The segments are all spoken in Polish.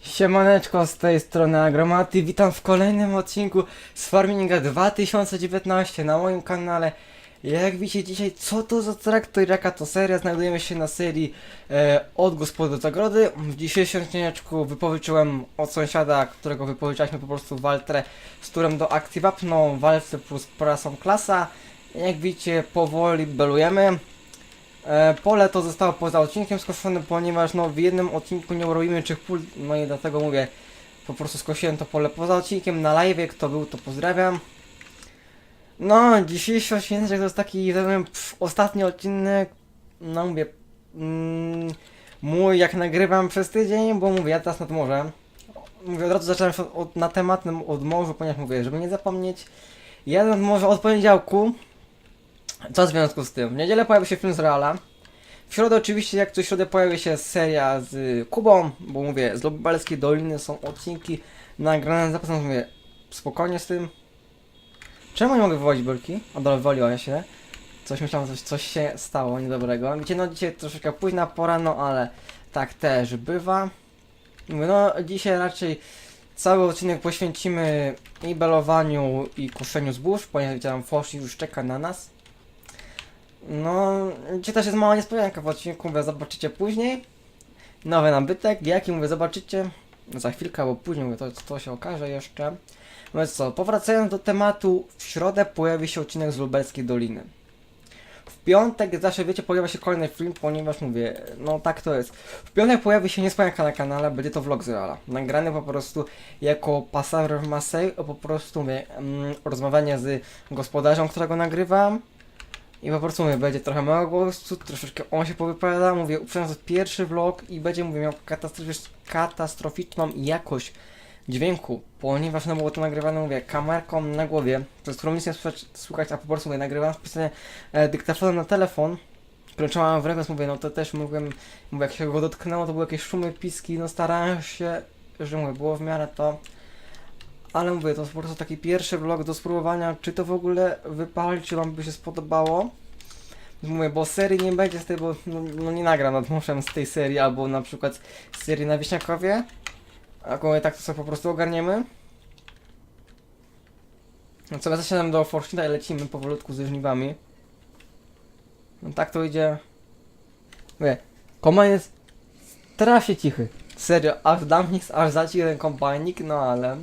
Siemaneczko, z tej strony Agromaty, witam w kolejnym odcinku z Farminga 2019 na moim kanale. Jak widzicie dzisiaj, co to za traktor, jaka to seria, znajdujemy się na serii e, od gospody do zagrody. W dzisiejszym odcineczku wypożyczyłem od sąsiada, którego wypożyczaliśmy po prostu Waltrę, z którym do akcji wapną, walce plus prasą klasa. Jak widzicie, powoli belujemy. E, pole to zostało poza odcinkiem skoszone, ponieważ no w jednym odcinku nie urobimy trzech pól, no i dlatego mówię, po prostu skosiłem to pole poza odcinkiem na live, kto był to pozdrawiam. No, dzisiejszy odcinek to jest taki, tak powiem, ostatni odcinek, no mówię, mm, mój jak nagrywam przez tydzień, bo mówię, ja teraz nad morzem. Mówię, od razu zacząłem od, na temat od morza, ponieważ mówię, żeby nie zapomnieć, ja nad morze od poniedziałku, co w związku z tym? W niedzielę pojawi się film z Reala. W środę oczywiście, jak co środę pojawi się seria z Kubą, bo mówię, z Lubelskiej Doliny są odcinki nagrane, zapraszam, mówię, spokojnie z tym. Czemu nie mogę wywołać belki? A dobra, wywaliła się. Coś myślałem, coś, coś się stało niedobrego. Wiecie, no dzisiaj troszeczkę późna pora, no ale tak też bywa. Mówię, no dzisiaj raczej cały odcinek poświęcimy i belowaniu, i kuszeniu zbóż, ponieważ wiecie, tam Foshi już czeka na nas. No, dzisiaj też jest mała niespodzianka w odcinku, mówię, zobaczycie później. Nowy nabytek, jaki mówię, zobaczycie za chwilkę, bo później mówię, to, to się okaże jeszcze. No więc co, powracając do tematu, w środę pojawi się odcinek z Lubelskiej Doliny. W piątek, jak zawsze wiecie, pojawia się kolejny film, ponieważ mówię, no tak to jest. W piątek pojawi się niespodzianka na kanale, będzie to vlog z Reala. Nagrany po prostu jako pasażer w Marseille, po prostu mówię, mm, rozmawianie z gospodarzem, którego nagrywam. I po prostu mówię, będzie trochę małego głosu, troszeczkę on się powypowiada, mówię, uprzedzam, pierwszy vlog i będzie, mówię, miał katastroficzną, jakość dźwięku, ponieważ no było to nagrywane, mówię, kamerką na głowie, przez którą nic nie słychać a po prostu mówię, nagrywam specjalnie e, dyktafonem na telefon, który w ręku, mówię, no to też mówię, jak się go dotknęło, to były jakieś szumy, piski, no starałem się, że mówię, było w miarę to, ale mówię, to jest po prostu taki pierwszy vlog do spróbowania, czy to w ogóle wypali, czy wam by się spodobało. Mówię, bo serii nie będzie z tej, bo no, no nie nagram nad morzem z tej serii, albo na przykład z serii na Wieśniakowie. A tak to sobie po prostu ogarniemy. No co, my zasiadamy do Forszczyna i lecimy powolutku ze żniwami. No tak to idzie. Mówię, kombajn jest strasznie cichy. Serio, aż dla mnie jest aż za cichy ten kombajnik, no ale...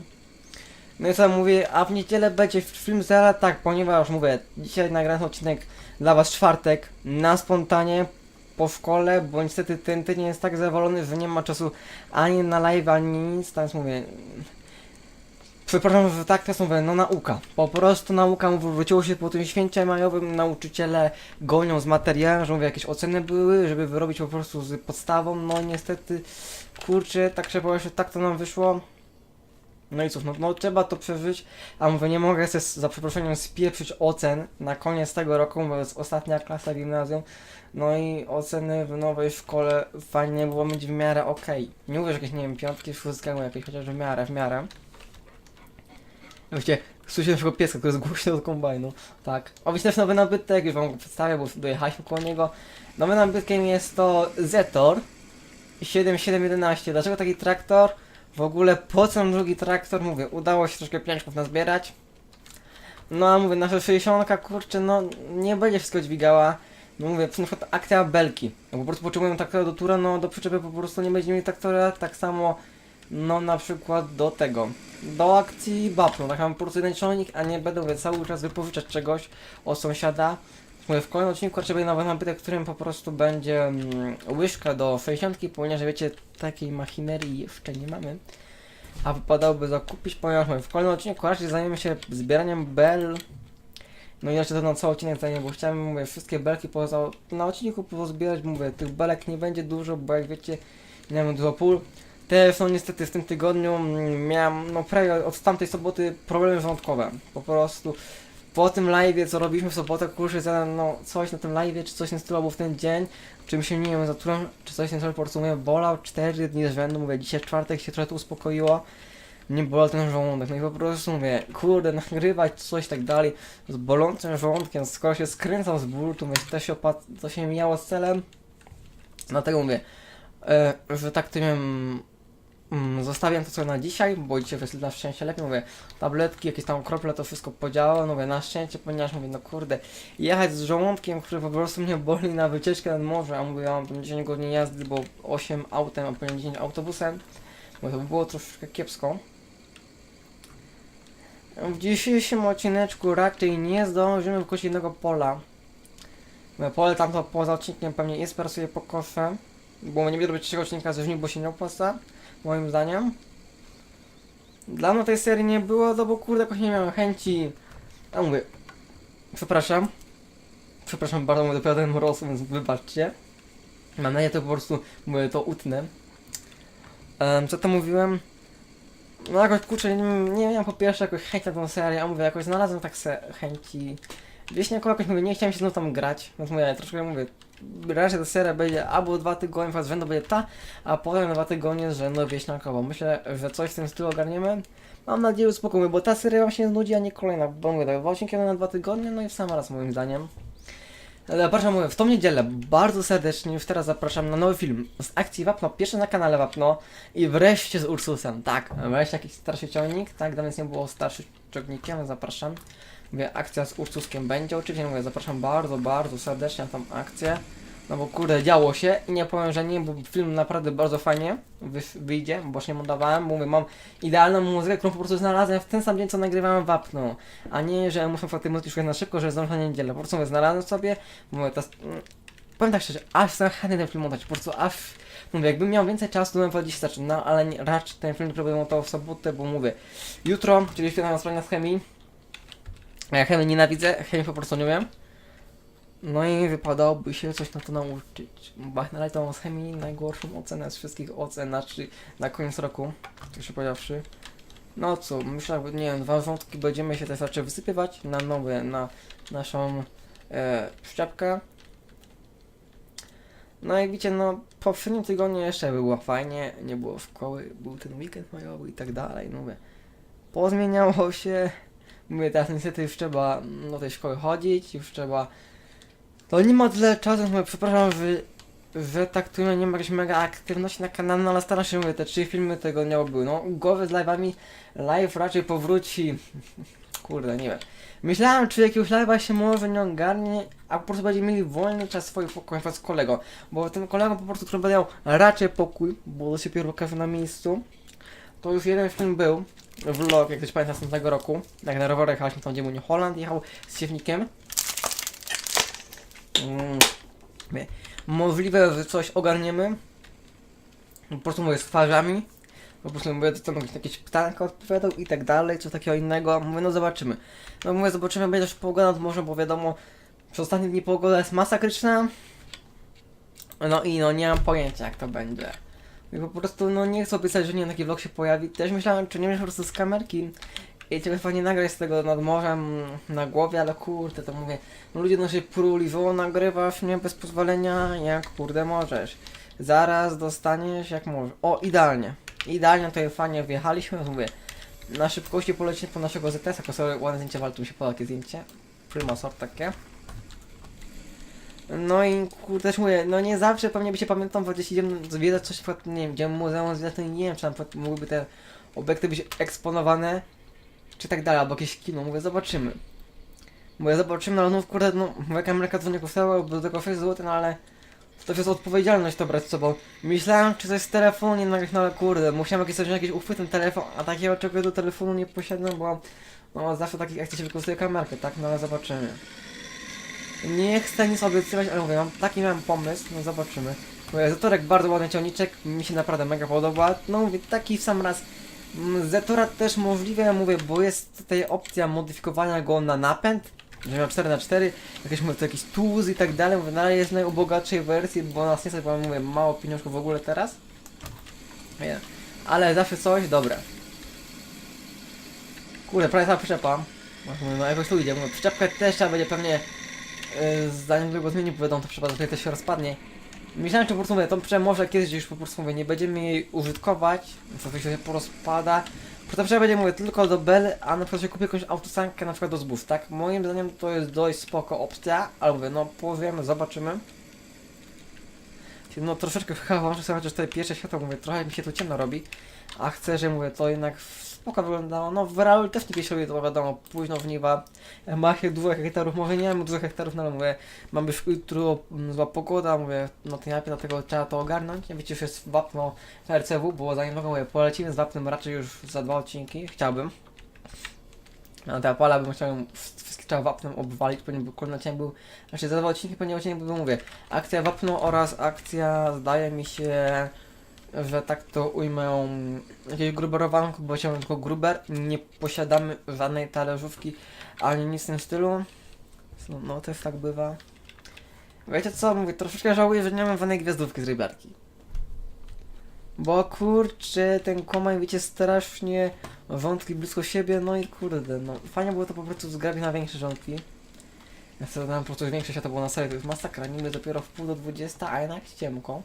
No i co mówię, a w niedzielę będzie film zera, tak, ponieważ mówię, dzisiaj nagrałem odcinek dla was czwartek, na spontanie, po szkole, bo niestety ten tydzień jest tak zawalony, że nie ma czasu ani na live, ani nic, więc mówię... Przepraszam, że tak teraz mówię, no nauka. Po prostu nauka wróciło się po tym święcie majowym, nauczyciele gonią z materiałem, że mówię, jakieś oceny były, żeby wyrobić po prostu z podstawą, no niestety, kurczę, tak powiem, że tak to nam wyszło. No i cóż, no, no trzeba to przeżyć, a mówię, nie mogę sobie za przeproszeniem spieprzyć ocen na koniec tego roku, bo jest ostatnia klasa gimnazjum, no i oceny w nowej szkole fajnie było mieć w miarę okej. Nie mówię, że jakieś, nie wiem, piątki, szóstki, jakieś chociaż w miarę, w miarę. Wiecie, słyszę naszego pieska, który jest głośny od kombajnu, tak. Oczywiście też nowy nabytek, już wam go przedstawię, bo dojechaliśmy koło niego. Nowym nabytkiem jest to Zetor 7711. Dlaczego taki traktor? W ogóle po co nam drugi traktor? Mówię, udało się troszkę pieniążków nazbierać. No a mówię, nasza 60 kurczę, no nie będzie wszystko dźwigała. No mówię, na przykład akcja belki. No po prostu potrzebujemy traktora do tura, no do przyczepy po prostu nie będziemy mieli traktora, tak samo no na przykład do tego. Do akcji BAP-u, tak mam po prostu jeden ciągnik, a nie będę mówię, cały czas wypożyczać czegoś od sąsiada. W kolejnym odcinku raczej będzie nowy nabytek, którym po prostu będzie mm, łyżka do 60, ponieważ wiecie, takiej machinerii jeszcze nie mamy. A wypadałoby zakupić, ponieważ w kolejnym odcinku raczej zajmiemy się zbieraniem bel. No i jeszcze to na cały odcinek zajmie, bo chciałem, mówię, wszystkie belki poza, na odcinku pozbierać, mówię, tych belek nie będzie dużo, bo jak wiecie, nie mamy dużo pól. Też no niestety w tym tygodniu mm, miałem, no prawie od tamtej soboty problemy żołądkowe. Po prostu po tym live, co robiliśmy w sobotę, kurczę, za, no coś na tym live, czy coś nie stylu w ten dzień, czym się nie wiem, zaturem, czy coś ten po prostu mówię, bolał 4 dni z rzędu, mówię, dzisiaj czwartek się trochę tu uspokoiło, nie bolał ten żołądek, no i po prostu mówię, kurde, nagrywać coś tak dalej, z bolącym żołądkiem, skoro się skręcał z bólu, to mówię, to się, to się mijało z celem, dlatego mówię, e, że tak tym mm, zostawiam to co na dzisiaj, bo dzisiaj jest na szczęście lepiej, mówię, tabletki, jakieś tam krople, to wszystko podziałało, mówię, na szczęście, ponieważ mówię, no kurde, jechać z żołądkiem, który po prostu mnie boli na wycieczkę nad morze, a mówię, ja mam 10 godzin jazdy, bo 8 autem, a później 10 autobusem, bo to by było troszeczkę kiepsko. W dzisiejszym odcineczku raczej nie zdążymy wkosić jednego pola. Mówię, Pole tamto poza odcinkiem pewnie jest, teraz sobie pokoszę, bo nie będę robić trzeciego odcinka ze żniw, bo się nie opłaca, moim zdaniem. Dla mnie tej serii nie było, no bo kurde, jakoś nie miałem chęci. A mówię, przepraszam. Przepraszam bardzo, mówię dopiero ten mroz, więc wybaczcie. Mam nadzieję, to po prostu, mówię, to utnę. Um, co to mówiłem? No jakoś, kurczę, nie, nie miałem po pierwsze jakoś chęci na tą serię, a mówię, jakoś znalazłem tak se chęci. Wieśniakowo jakoś mówię, nie chciałem się znów tam grać, więc mówię, troszkę mówię, raczej ta seria będzie albo dwa tygodnie z rzędu będzie ta, a potem dwa tygodnie z rzędu wieśniakowo. Myślę, że coś w tym stylu ogarniemy. Mam nadzieję, spokojnie, bo ta seria wam się znudzi, a nie kolejna, bo mówię, tak, dwa odcinki na dwa tygodnie, no i w sam raz moim zdaniem. Zapraszam, mówię, w tą niedzielę bardzo serdecznie już teraz zapraszam na nowy film z akcji Wapno, pierwszy na kanale Wapno i wreszcie z Ursusem, tak, wreszcie jakiś starszy ciągnik, tak, dawno nie było starszy ciągnikiem, zapraszam. Mówię, akcja z Ursuskiem będzie, oczywiście mówię, zapraszam bardzo, bardzo serdecznie na tą akcję. No bo kurde, działo się i nie powiem, że nie, bo film naprawdę bardzo fajnie wy, wyjdzie, bo nie montowałem, mówię, mam idealną muzykę, którą po prostu znalazłem w ten sam dzień, co nagrywałem wapno, a nie, że muszę tej muzyki szukać na szybko, że zdążę na niedzielę, po prostu mówię, znalazłem sobie, mówię, to, mm, powiem tak szczerze, aż jestem chętny ten film montować, po prostu aż, mówię, jakbym miał więcej czasu, to bym powiedzieć zaczął, no ale nie, raczej ten film próbuję montował w sobotę, bo mówię, jutro, czyli świetna na stronie z chemii, ja chemii nienawidzę, chemii po prostu nie wiem. No i wypadałoby się coś na to nauczyć. Razie to z chemii najgorszą ocenę z wszystkich ocen, znaczy na koniec roku, tak się powiedziawszy. No co, myślę, że nie wiem, dwa wątki będziemy się też raczej wysypywać na nowe, na naszą e, szczepkę. No i widzicie, no w poprzednim tygodniu jeszcze było fajnie, nie było szkoły, był ten weekend majowy i tak dalej, no mówię. Pozmieniało się, mówię, teraz niestety już trzeba do tej szkoły chodzić, już trzeba to nie ma tyle czasu, mówię, przepraszam, że, że tak tu nie ma jakiejś mega aktywności na kanale, no ale staram się, mówię, te trzy filmy tego nie były. No, głowy z live'ami, live raczej powróci, kurde, nie wiem. Myślałem, czy jakiegoś live'a się może nie ogarnie, a po prostu będziemy mieli wolny czas swój pokój z kolegą. Bo ten kolega po prostu, który będzie miał raczej pokój, bo do się dopiero na miejscu, to już jeden film był, vlog, jak ktoś pamięta z tamtego roku, jak na rowerach jechaliśmy tam, gdzie był Holland, jechał z siewnikiem. Mm, możliwe, że coś ogarniemy. Po prostu mówię z twarzami. Po prostu mówię, to mogę jakieś pytanka odpowiadał i tak dalej, coś takiego innego. Mówię, no zobaczymy. No mówię, zobaczymy, będzie też pogoda morzem, bo wiadomo, przez ostatnie dni pogoda jest masakryczna. No i no nie mam pojęcia jak to będzie. I po prostu no nie chcę obiecać, że nie taki vlog się pojawi. Też myślałem, czy nie wiem po prostu z kamerki i ciebie fajnie nagrać z tego nad morzem na głowie, ale kurde, to mówię, no ludzie na się pruli, że o, nagrywasz mnie bez pozwolenia, jak kurde możesz. Zaraz dostaniesz jak możesz. O, idealnie. Idealnie tutaj fajnie wjechaliśmy, mówię. Na szybkości polecimy po naszego ZS, jako sobie ładne zdjęcie, mi się poda takie zdjęcie. Prima sort takie. No i kurde, też mówię, no nie zawsze pewnie by się pamiętam, bo gdzieś idziemy zwiedzać coś, nie wiem, gdzie muzeum zwiedzać, nie wiem, czy przykład mogłyby te obiekty być eksponowane, czy tak dalej, albo jakieś kino, mówię, zobaczymy. Mówię, zobaczymy, ale no kurde, no, jaka Ameryka nie kosztowała, do tego 6 zł, no ale to jest odpowiedzialność to brać z sobą. Myślałem, czy coś z telefonu nie nagrać, no ale kurde, musiałem jakieś sobie jakieś uchwyt ten telefon, a takiego czegoś do telefonu nie posiadam, bo no zawsze takich akcji się wykorzystuje kamerkę, tak, no ale zobaczymy. Nie chcę nic obiecywać, ale mówię, mam taki miałem pomysł, no zobaczymy. Mówię, Zetorek bardzo ładny ciągniczek, mi się naprawdę mega podoba, no mówię, taki w sam raz Mm, Zetora też możliwe, mówię, bo jest tutaj opcja modyfikowania go na napęd, że ma 4x4, jakieś mówię, to jakiś tools i tak dalej, mówię, no ale jest najubogatszej wersji, bo nas nie stać, bo mówię, mało pieniążków w ogóle teraz. Nie. Ale zawsze coś, dobre. Kurde, prawie cała przyczepa. No jakoś tu idzie, mówię, przyczepkę też trzeba będzie pewnie, zanim tego zmieni, bo wiadomo, to przyczepa tutaj też się rozpadnie. Myślałem, że po prostu mówię, tą przyczepę może kiedyś już po prostu mówię, nie będziemy jej użytkować, co się porozpada. Potem przyczepę będzie mówię tylko do Bell, a na przykład się kupię jakąś autosankę na przykład do zbóż, tak? Moim zdaniem to jest dość spoko opcja, ale mówię, no powiem, zobaczymy. no troszeczkę wchawam, że chociaż te pierwsze światło, mówię, trochę mi się tu ciemno robi, a chcę, że mówię, to jednak spoko wyglądało, no w realu też nie piesiowie, to wiadomo, późno w niwa, ma się 2 hektarów, może nie mam 2 hektarów, no ale mówię, mamy już jutro mm, zła pogoda, mówię, no to najpierw dlatego trzeba to ogarnąć, nie wiecie, już jest wapno RCW, bo zanim mogę, mówię, polecimy z wapnem raczej już za dwa odcinki, chciałbym. A ta pala bym chciał wszystkie trzeba wapnem obwalić, ponieważ kolejny odcinek był, znaczy za dwa odcinki, ponieważ był, mówię, akcja wapno oraz akcja, zdaje mi się, że tak to ujmę, jakieś gruberowanko, bo chciałbym tylko gruber, nie posiadamy żadnej talerzówki, ani nic w tym stylu, no, no też tak bywa. Wiecie co, mówię, troszeczkę żałuję, że nie mam żadnej gwiazdówki z rybarki. Bo kurczę, ten komaj wiecie strasznie wątki blisko siebie, no i kurde, no fajnie było to po prostu zgrabić na większe rządki. Ja sobie dałem po prostu większe światło było na serio, to jest masakra, niby dopiero w pół do 20, a jednak ciemko.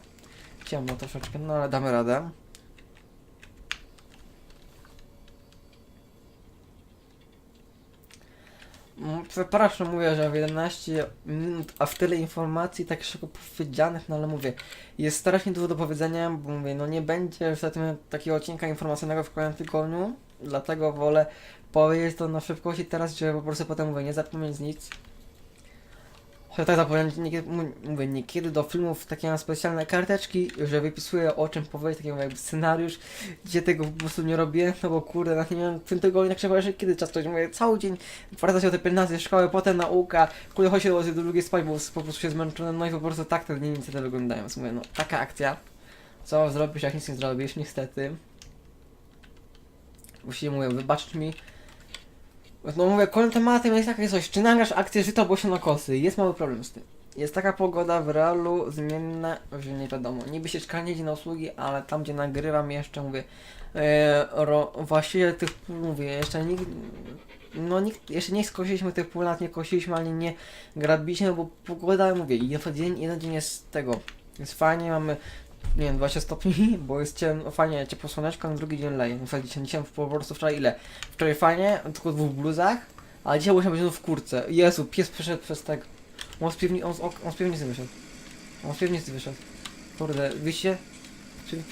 Ciemno troszeczkę, no ale damy radę. Mm, Przepraszam, mówię, że w 11 minut, a w tyle informacji tak szybko powiedzianych, no ale mówię, jest strasznie dużo do powiedzenia, bo mówię, no nie będzie zatem takiego odcinka informacyjnego w kolejnym tygodniu, dlatego wolę powiedzieć to na szybkości teraz, żeby po prostu potem mówię, nie zapomnieć nic. Chociaż tak zapomniałem, niekiedy, mówię, niekiedy do filmów takie mam specjalne karteczki, że wypisuję o czym powiedzieć, taki jakby scenariusz, gdzie tego po prostu nie robię, no bo kurde, na nie miałem w tym tygodniu tak trzeba jeszcze kiedy czas to mówię, cały dzień wraca się o te 15 szkoły, potem nauka, kurde chodzi się do drugiej spać, bo po prostu się zmęczony, no i po prostu tak te dni niestety wyglądają, mówię, no taka akcja, co zrobisz jak nic nie zrobisz, niestety. Właściwie mówię, wybaczcie mi, no mówię, kolejnym tematem jest takie coś, czy nagrasz akcję żyta błosionokosy? Jest mały problem z tym. Jest taka pogoda w realu zmienna, że nie wiadomo. Niby się czeka nie jedzie na usługi, ale tam gdzie nagrywam jeszcze mówię, e, ro, właściwie tych mówię, jeszcze nikt, no nikt, jeszcze nie skosiliśmy tych pól, nawet nie kosiliśmy, ani nie grabiliśmy, bo pogoda, mówię, jeden dzień, jeden dzień jest tego, jest fajnie, mamy nie wiem, 20 stopni, bo jest ciemno, fajnie, ciepło słoneczko, na drugi dzień leje. Zasadzie dzisiaj, dzisiaj po prostu wczoraj ile? Wczoraj fajnie, tylko w dwóch bluzach, ale dzisiaj musiałem być w kurce. Jezu, pies przeszedł przez tego. On z, piwni, on, z, on z piwnicy wyszedł. On z piwnicy wyszedł. Kurde,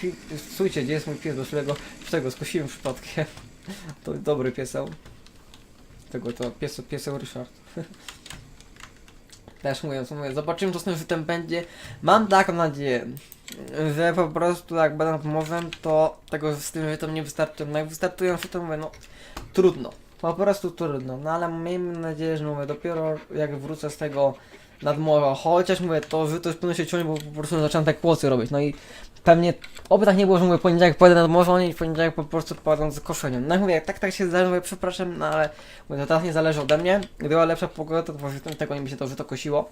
pi, słuchajcie, gdzie jest mój pies, do którego, którego skosiłem przypadkiem. To dobry pieseł. Tego to pieseł, pieseł Ryszard. Też mówię, co mówię, zobaczymy co z tym żytem będzie. Mam taką nadzieję, że po prostu jak będę morzem, to tego z tym żytem nie wystarczy. No jak wystartują to mówię, no trudno. Po prostu trudno. No ale miejmy nadzieję, że mówię, dopiero jak wrócę z tego nadmorza, chociaż mówię, to że to już powinno się ciąć, bo po prostu zacząłem tak kłocy robić. No i pewnie, oby tak nie było, że mówię, poniedziałek pojadę nad morze, oni w poniedziałek po prostu pojadą z koszeniem. No i mówię, jak tak tak się zdarzy, mówię, przepraszam, no ale mówię, to teraz nie zależy ode mnie. Gdyby była lepsza pogoda, to po tego nie by się to, że to kosiło.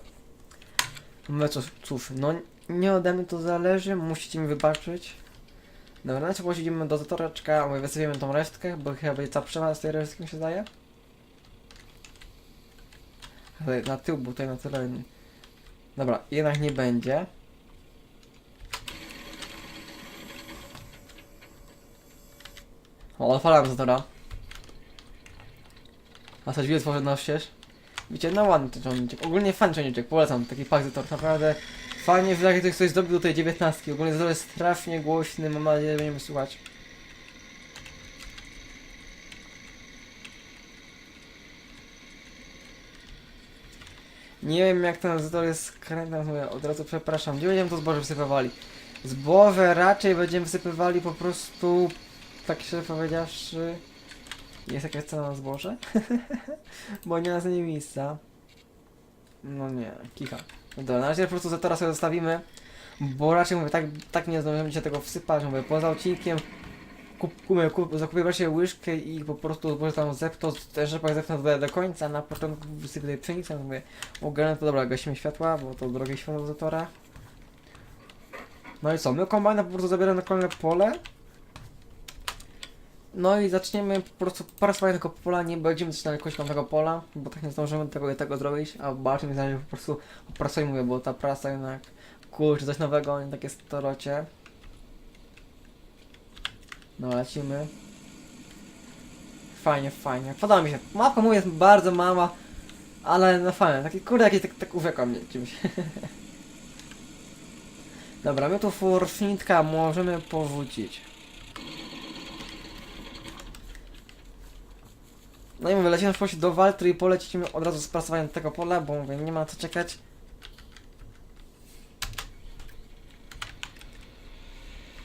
No cóż, cóż, no nie ode mnie to zależy, musicie mi wybaczyć. Dobra, na co idziemy do zatoreczka, mówię, wysypiemy tą resztkę, bo chyba będzie cała przewaga z tej resztki mi się zdaje. Ale na tył, bo tutaj na tyle... Dobra, jednak nie będzie. O, odpalam zatora. A coś tworzy na ścież. Wiecie, no ładny ten. Ogólnie fan ciągniczek, polecam taki pak zator, naprawdę fajnie, że ktoś zrobił do tej dziewiętnastki. Ogólnie zator jest strasznie głośny, mam nadzieję, że będziemy słuchać. Nie wiem jak ten zator jest skrętny, mówię, od razu przepraszam. Gdzie będziemy to zboże wysypywali? Zboże raczej będziemy wysypywali po prostu, tak się powiedziawszy... Jest jakaś cena na zboże? Bo nie ma za nie miejsca. No nie, kicha. No dobra, na razie po prostu zatora sobie zostawimy. Bo raczej mówię, tak, tak nie zdążymy się tego wsypać, mówię, poza odcinkiem kup, kup, kup, zakupię właśnie łyżkę i po prostu zboże tam zepto, rzepak zepnę do, do końca, na początku wysypię tej pszenicy, mówię, ogarnę to, dobra, gasimy światła, bo to drogie światło zatora. No i co, my kombajna po prostu zabieramy na kolejne pole. No i zaczniemy po prostu prasować tego pola, nie będziemy zaczynali jakoś tego pola, bo tak nie zdążymy tego tego zrobić, a bardziej mi zależy po prostu o prasie mówię, bo ta prasa jednak kurczę coś nowego, nie takie storocie. No lecimy. Fajnie, fajnie. Podoba mi się. Mapka mówi jest bardzo mała, ale no fajne. Taki kurde jakiś tak, tak uwiekła mnie czymś. Dobra, my tu forfnitka możemy porzucić. No i mówię, lecimy w do Waltry i polecimy od razu z tego pola, bo mówię, nie ma co czekać.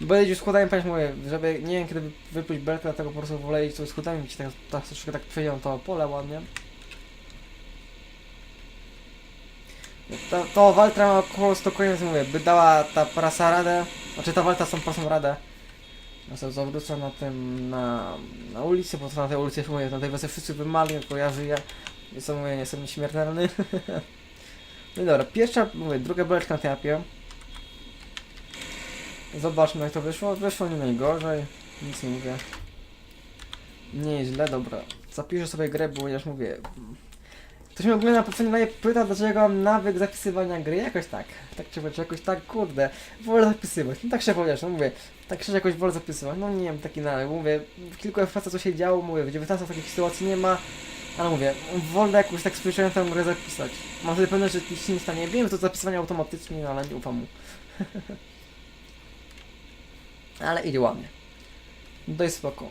Będę już składałem, pamięć mówię, żeby nie wiem kiedy wy- wypluć belkę, dlatego po prostu wolę iść sobie składałem i ci tak, tak troszkę tak przejdą to pole ładnie. To, to Waltra ma około 100 koniec, mówię, by dała ta prasa radę, znaczy ta Waltra z tą prasą radę. Ja sobie zawrócę na tym, na, na ulicy, bo to na tej ulicy, mówię, na tej wersji wszyscy wymali, tylko ja żyję. To, mówię, nie jestem nieśmiertelny. no i dobra, pierwsza, mówię, druga beleczka na tej apie. Zobaczmy jak to wyszło. Wyszło nie najgorzej. Nic nie mówię. Nie jest źle, dobra. Zapiszę sobie grę, bo już mówię. Ktoś mnie ogląda poprzednio pyta, dlaczego mam nawyk zapisywania gry. Jakoś tak. Tak czy czy jakoś tak, kurde. Wolę zapisywać. No tak się powiesz, no mówię. Tak szczerze jakoś wolę zapisywać. No nie wiem, taki nawyk. Mówię, w kilku FPS co się działo, mówię, w 19 takich sytuacji nie ma. Ale mówię, wolę jakoś tak spojrzałem tę grę zapisać. Mam sobie pewność, że nic się nie stanie. Wiem, że to zapisywanie automatycznie, no ale nie ufam mu. Ale idzie ładnie. Dość spoko.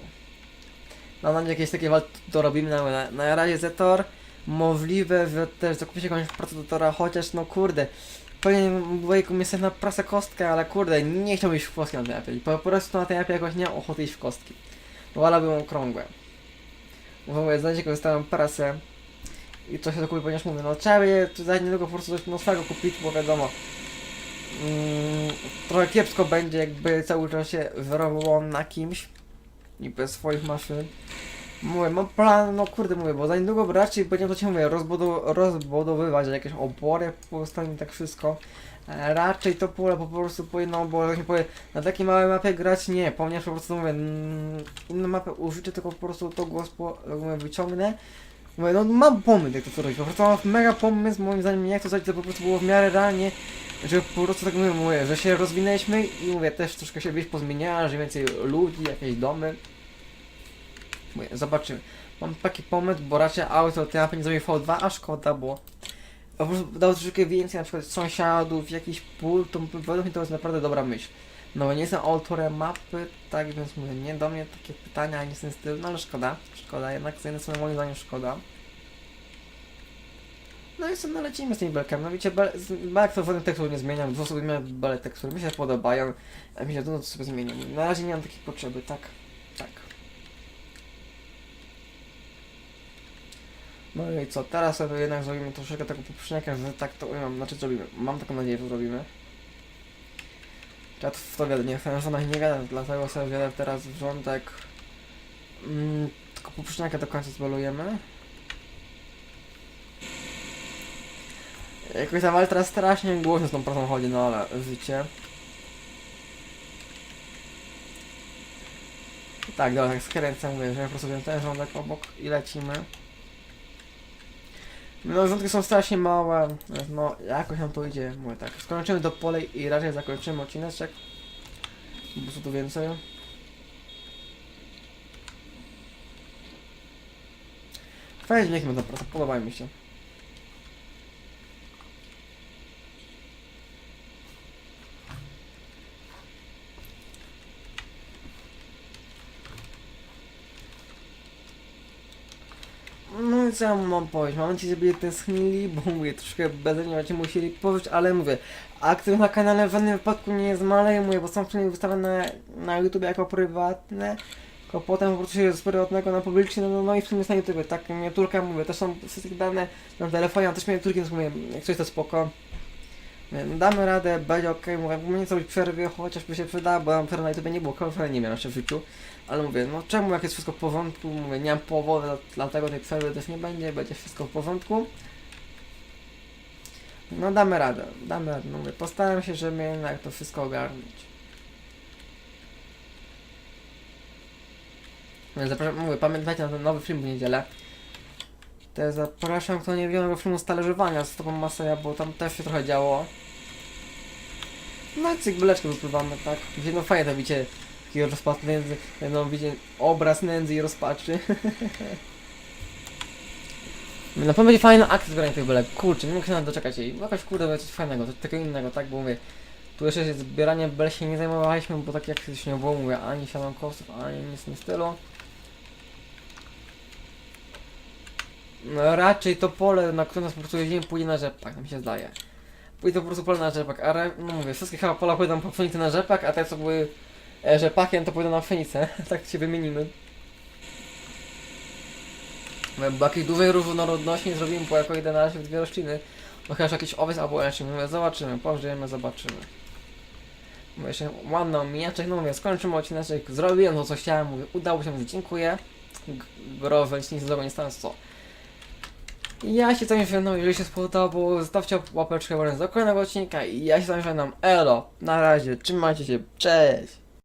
Mam nadzieję, jakieś takie walki dorobimy na, na, razie Zetor. Możliwe, że też zakupię się jakąś procedura, chociaż no kurde. Pewnie wujku jest na prasa kostka, ale kurde, nie chciałbym iść w kostki na tej apie. Po, po prostu na tej apie jakoś nie mam ochoty iść w kostki. Wolałbym okrągłe. Mówię, znajdzie korzystałem prasę i to się dokupię, ponieważ mówię, no trzeba je tu za niedługo po prostu coś nowego kupić, bo wiadomo, mm, trochę kiepsko będzie, jakby cały czas się wyrobiło na kimś i bez swoich maszyn. Mówię, mam plan, no kurde mówię, bo za niedługo raczej będziemy to ci mówię, rozbudow rozbudowywać jakieś opory, powstanie tak wszystko. E, Raczej to pole po prostu powinno, bo jak się powie, na takiej małej mapie grać nie, ponieważ po prostu mówię, mm, inną mapę użycie, tylko po prostu to głos po, mówię, wyciągnę. Mówię, no mam pomysł jak to zrobić, po prostu mam mega pomysł, moim zdaniem jak to zrobić, to po prostu było w miarę realnie, że po prostu tak mówię, że się rozwinęliśmy i mówię, też troszkę się wieś pozmieniała, że więcej ludzi, jakieś domy. Mówię, zobaczymy. Mam taki pomysł, bo raczej auto tej mapy nie zrobię V2, a szkoda, bo po prostu dało troszkę więcej na przykład sąsiadów, jakiś pól, to według mnie to jest naprawdę dobra myśl. No nie jestem autorem mapy, tak więc mówię, nie do mnie takie pytania, nie z tym stylu, no ale szkoda, szkoda, jednak z jednej strony moim zdaniem szkoda. No i sobie nalecimy z tymi belkami, no wiecie, belek to żaden tekstur nie zmieniam, dwa sobie miałem bele tekstury, mi się podobają, a mi się to sobie zmieniam. Na razie nie mam takiej potrzeby, tak, tak. No i co, teraz sobie jednak zrobimy troszeczkę tego poprzedniaka, że tak to ujmę, znaczy zrobimy, mam taką nadzieję, że zrobimy. To w to wiadę, nie chcę żonach nie gadać, dlatego sobie wiadę teraz wrzątek. Mm, tylko poprzedniaka do końca zbalujemy. Jakoś ta waltra strasznie głośno z tą pracą chodzi, no ale życie. Tak, dobra, tak skręcę, mówię, że ja po prostu wziąłem ten rządek obok i lecimy. No, rządki są strasznie małe, no jakoś nam to idzie, mówię tak. Skończymy do polej i raczej zakończymy odcineczek. Po prostu tu więcej. Fajnie, niech mi to prosto, podoba mi się. I co ja mam powiedzieć? Mam nadzieję, że będzie tęsknili, bo mówię, troszkę bez mnie będziecie musieli powiedzieć, ale mówię, aktywność na kanale w żadnym wypadku nie zmaleje, mówię, bo są przynajmniej wystawione na, na YouTube jako prywatne, tylko potem po prostu się z prywatnego na publiczne, no, no i w sumie jest na YouTube, tak, miniaturka, mówię, też są wszystkie dane na telefonie, mam też miniaturki, więc mówię, jak coś to spoko. Damy radę, będzie ok, mówię, nie być przerwy, chociażby się przyda, bo mam przerwy na YouTube nie było, kawy nie miałem jeszcze w życiu. Ale mówię, no czemu jak jest wszystko w porządku, mówię, nie mam powodu, dla- dlatego tej przerwy też nie będzie, będzie wszystko w porządku. No damy radę, damy radę, no mówię, postaram się, żeby jednak to wszystko ogarnąć. Zapraszam, mówię, pamiętajcie na ten nowy film w niedzielę. Te zapraszam, kto nie widział nowego filmu z talerzowania z tobą Maseja, bo tam też się trochę działo. No cyk, byleczkę wypływamy, tak? Wiecie, no fajnie to widzicie, taki rozpad nędzy, no widzicie, obraz nędzy i rozpaczy. Na pewno będzie fajna akcja zbierania tych belek, kurczę, nie mogę się nawet doczekać jej, jakaś kurde, będzie coś fajnego, coś takiego innego, tak, bo mówię, Tu jeszcze zbieraniem bel się nie zajmowaliśmy, bo tak jak kiedyś nie było, mówię, ani siadą kostów, ani nic w tym stylu. No raczej to pole, na którym nas po prostu jedziemy, pójdzie na rzepak, mi się zdaje. To po prostu pole na rzepak, a re, no mówię, wszystkie chyba pola pójdą po pszenicy na rzepak, a te co były e, rzepakiem, to pójdą na pszenicę, tak się wymienimy. Bo jakiej dużej różnorodności nie zrobimy, bo jako idę na razie w dwie rośliny. No chyba jakiś owiec albo leczny, mówię, zobaczymy, pożyjemy, zobaczymy. Mówię, jeszcze ładny ominiaczek, no mówię, skończymy odcineczek, zrobiłem to co chciałem, mówię, udało się, mówię, dziękuję. Growe, nic złego nie stało, co? Ja się z wami żegnam, jeżeli się spodobało, zostawcie łapeczkę w do kolejnego odcinka i ja się z wami elo, na razie, trzymajcie się, cześć!